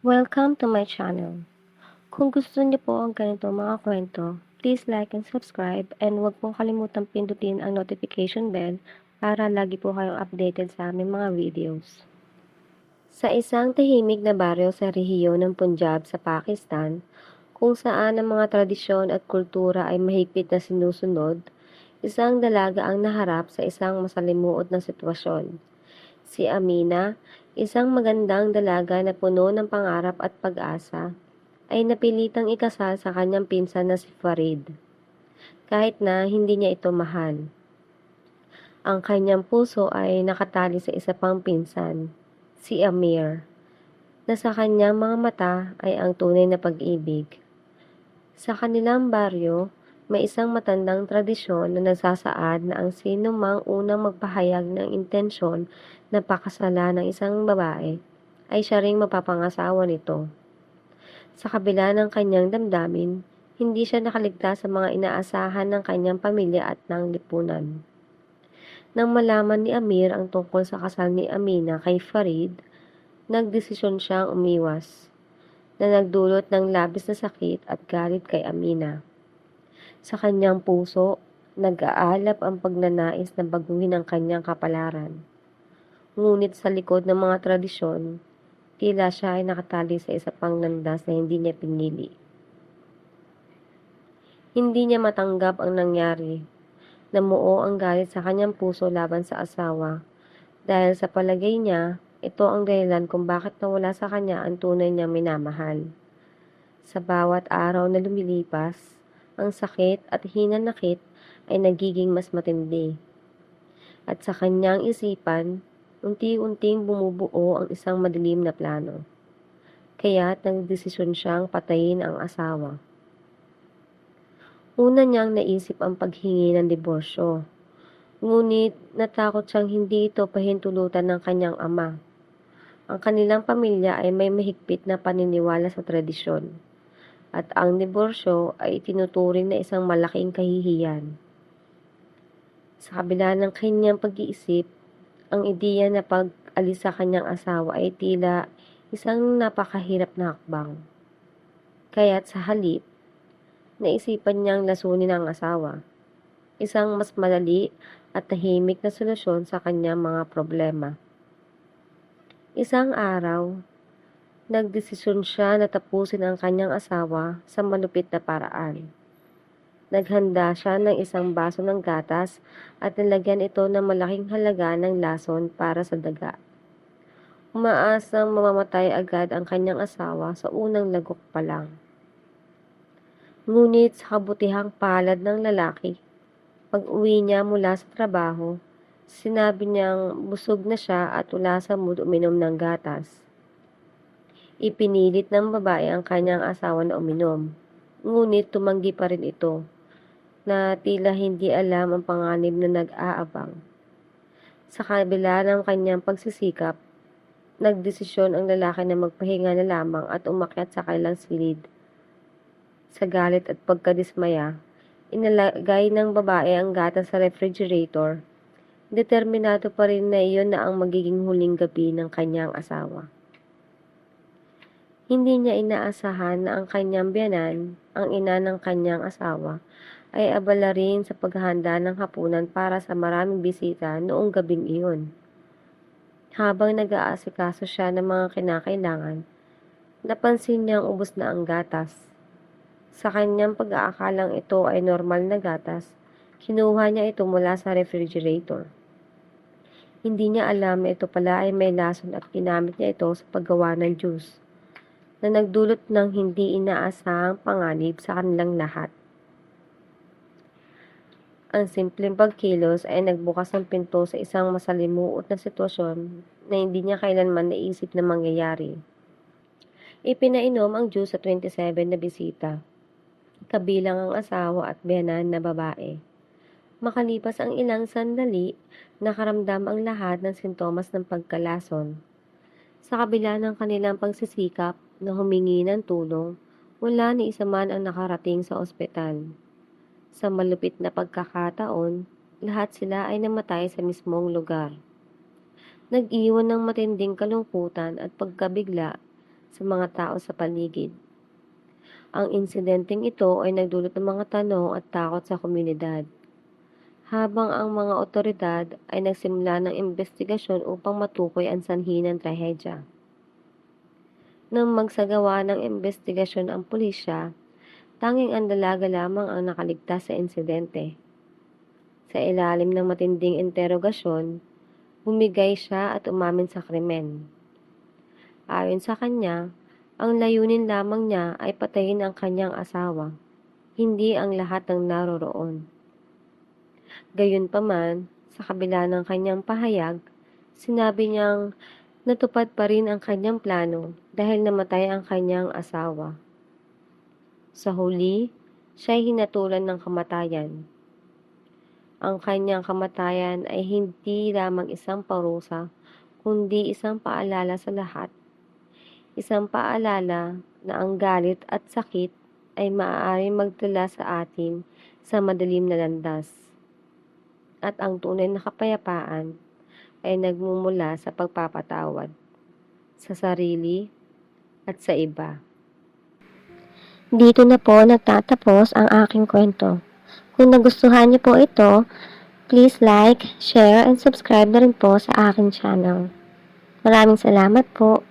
Welcome to my channel. Kung gusto niyo po ang ganito mga kwento, please like and subscribe and huwag pong kalimutang pindutin ang notification bell para lagi po kayong updated sa aming mga videos. Sa isang tahimik na baryo sa rehiyon ng Punjab sa Pakistan, kung saan ang mga tradisyon at kultura ay mahigpit na sinusunod, isang dalaga ang naharap sa isang masalimuot na sitwasyon. Si Amina, isang magandang dalaga na puno ng pangarap at pag-asa, ay napilitang ikasal sa kanyang pinsan na si Farid. Kahit na hindi niya ito mahal. Ang kanyang puso ay nakatali sa isa pang pinsan, si Amir, na sa kanyang mga mata ay ang tunay na pag-ibig. Sa kanilang baryo, may isang matandang tradisyon na nagsasaad na ang sino mang unang magpahayag ng intensyon na pakasala ng isang babae ay siya ring mapapangasawa nito. Sa kabila ng kanyang damdamin, hindi siya nakaligtas sa mga inaasahan ng kanyang pamilya at ng lipunan. Nang malaman ni Amir ang tungkol sa kasal ni Amina kay Farid, nagdesisyon siyang umiwas na nagdulot ng labis na sakit at galit kay Amina. Sa kanyang puso, nag-aalap ang pagnanais na baguhin ang kanyang kapalaran. Ngunit sa likod ng mga tradisyon, tila siya ay nakatali sa isa pang landas na hindi niya pinili. Hindi niya matanggap ang nangyari. Namuo ang galit sa kanyang puso laban sa asawa dahil sa palagay niya, ito ang dahilan kung bakit nawala sa kanya ang tunay niyang minamahal. Sa bawat araw na lumilipas, ang sakit at hinanakit ay nagiging mas matindi. At sa kanyang isipan, unti-unting bumubuo ang isang madilim na plano. Kaya't nagdesisyon siyang patayin ang asawa. Una niyang naisip ang paghingi ng diborsyo. Ngunit natakot siyang hindi ito pahintulutan ng kanyang ama. Ang kanilang pamilya ay may mahigpit na paniniwala sa tradisyon. At ang diborsyo ay tinuturing na isang malaking kahihiyan. Sa kabila ng kanyang pag-iisip, ang ideya na pag-alis sa kanyang asawa ay tila isang napakahirap na hakbang. Kaya't sa halip, naisipan niyang lasunin ang asawa. Isang mas madali at tahimik na solusyon sa kanyang mga problema. Isang araw, nagdesisyon siya na tapusin ang kanyang asawa sa malupit na paraan. Naghanda siya ng isang baso ng gatas at nilagyan ito ng malaking halaga ng lason para sa daga. Umaasang mamamatay agad ang kanyang asawa sa unang lagok pa lang. Ngunit sa kabutihang palad ng lalaki, pag uwi niya mula sa trabaho, sinabi niyang busog na siya at wala sa mood uminom ng gatas. Ipinilit ng babae ang kanyang asawa na uminom, ngunit tumanggi pa rin ito, na tila hindi alam ang panganib na nag-aabang. Sa kabila ng kanyang pagsisikap, nagdesisyon ang lalaki na magpahinga na lamang at umakyat sa kailang silid. Sa galit at pagkadismaya, inalagay ng babae ang gata sa refrigerator. Determinado pa rin na iyon na ang magiging huling gabi ng kanyang asawa. Hindi niya inaasahan na ang kanyang biyanan, ang ina ng kanyang asawa, ay abala rin sa paghahanda ng hapunan para sa maraming bisita noong gabing iyon. Habang nag-aasikaso siya ng mga kinakailangan, napansin niyang ubos na ang gatas. Sa kanyang pag-aakalang ito ay normal na gatas, kinuha niya ito mula sa refrigerator. Hindi niya alam ito pala ay may lason at ginamit niya ito sa paggawa ng juice na nagdulot ng hindi inaasahang panganib sa kanilang lahat. Ang simpleng pagkilos ay nagbukas ng pinto sa isang masalimuot na sitwasyon na hindi niya kailanman naisip na mangyayari. Ipinainom ang juice sa 27 na bisita, kabilang ang asawa at biyanan na babae. Makalipas ang ilang sandali, nakaramdam ang lahat ng sintomas ng pagkalason. Sa kabila ng kanilang pagsisikap na humingi ng tulong, wala ni isa man ang nakarating sa ospital. Sa malupit na pagkakataon, lahat sila ay namatay sa mismong lugar. Nag-iwan ng matinding kalungkutan at pagkabigla sa mga tao sa paligid. Ang insidenteng ito ay nagdulot ng mga tanong at takot sa komunidad. Habang ang mga otoridad ay nagsimula ng investigasyon upang matukoy ang sanhi ng trahedya. Nang magsagawa ng investigasyon ang pulisya, tanging ang dalaga lamang ang nakaligtas sa insidente. Sa ilalim ng matinding interogasyon, bumigay siya at umamin sa krimen. Ayon sa kanya, ang layunin lamang niya ay patayin ang kanyang asawa, hindi ang lahat ng naroroon. Gayunpaman, sa kabila ng kanyang pahayag, sinabi niyang natupad pa rin ang kanyang plano dahil namatay ang kanyang asawa. Sa huli, siya ay hinatulan ng kamatayan. Ang kanyang kamatayan ay hindi lamang isang parusa, kundi isang paalala sa lahat. Isang paalala na ang galit at sakit ay maaaring magdala sa atin sa madilim na landas. At ang tunay na kapayapaan ay nagmumula sa pagpapatawad sa sarili at sa iba. Dito na po nagtatapos ang aking kwento. Kung nagustuhan niyo po ito, please like, share, and subscribe na rin po sa aking channel. Maraming salamat po.